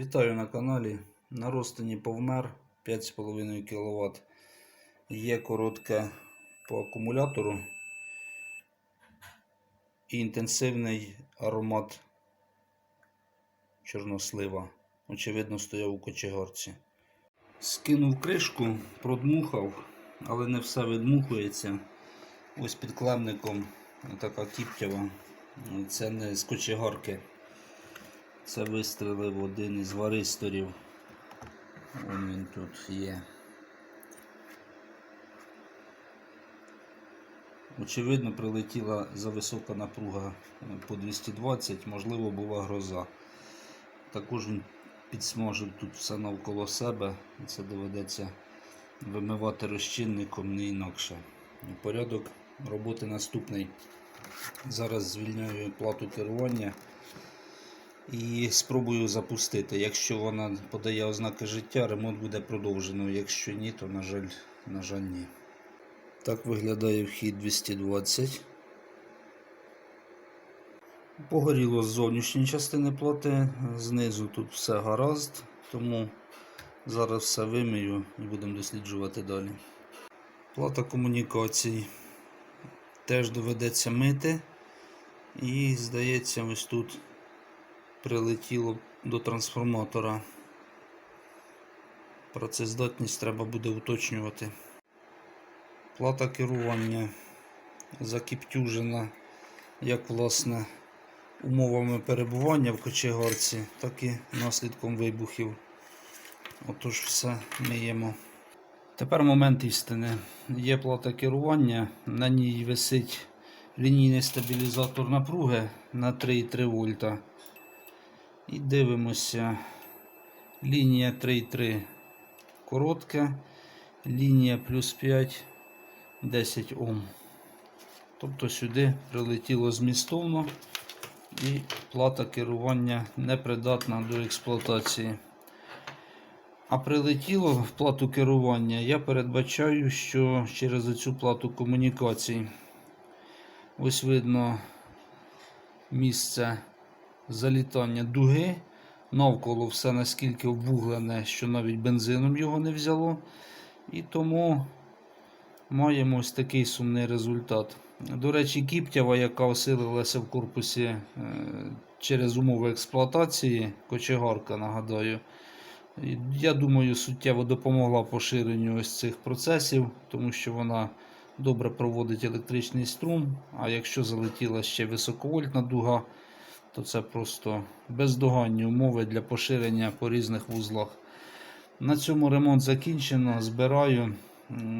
Вітаю на каналі. На розтині повмер 5,5 кВт. Є коротке по акумулятору і інтенсивний аромат чорнослива. Очевидно, стояв у кочегарці. Скинув кришку, продмухав, але не все відмухується. Ось під клемником така кіптєва. Це не з кочегарки. Це вистрелив один із варисторів. Вон він тут є. Очевидно, прилетіла зависока напруга по 220, можливо, була гроза. Також він підсмажив тут все навколо себе. Це доведеться вимивати розчинником не інакше. Порядок роботи наступний. Зараз звільняю плату керування і спробую запустити. Якщо вона подає ознаки життя, ремонт буде продовжено. Якщо ні, то на жаль, на жаль, ні. Так виглядає вхід 220. Погоріло з зовнішньої частини плати, знизу тут все гаразд, тому зараз все вимию і будемо досліджувати далі. Плата комунікацій теж доведеться мити. І здається, ось тут прилетіло до трансформатора. Працездатність треба буде уточнювати. Плата керування закіптюжена як власне умовами перебування в кочегарці, так і наслідком вибухів. Отож все миємо. Тепер момент істини. Є плата керування, на ній висить лінійний стабілізатор напруги на 3,3 вольта. І дивимося. Лінія 3,3 коротка, лінія плюс 5 10 Ом. Тобто сюди прилетіло змістовно і плата керування непридатна до експлуатації. А прилетіло в плату керування, я передбачаю, що через цю плату комунікацій. Ось видно місце залітання дуги. Навколо все наскільки ввуглене, що навіть бензином його не взяло. І тому маємо ось такий сумний результат. До речі, кіптява, яка осилилася в корпусі е, через умови експлуатації, кочегарка, нагадаю. Я думаю, суттєво допомогла поширенню ось цих процесів, тому що вона добре проводить електричний струм. А якщо залетіла ще високовольтна дуга, то це просто бездоганні умови для поширення по різних вузлах. На цьому ремонт закінчено. Збираю.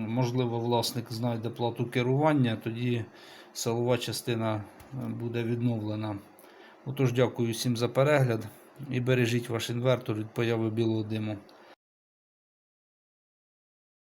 Можливо, власник знайде плату керування, тоді силова частина е, буде відновлена. Отож, дякую всім за перегляд і бережіть ваш інвертор від появи білого диму.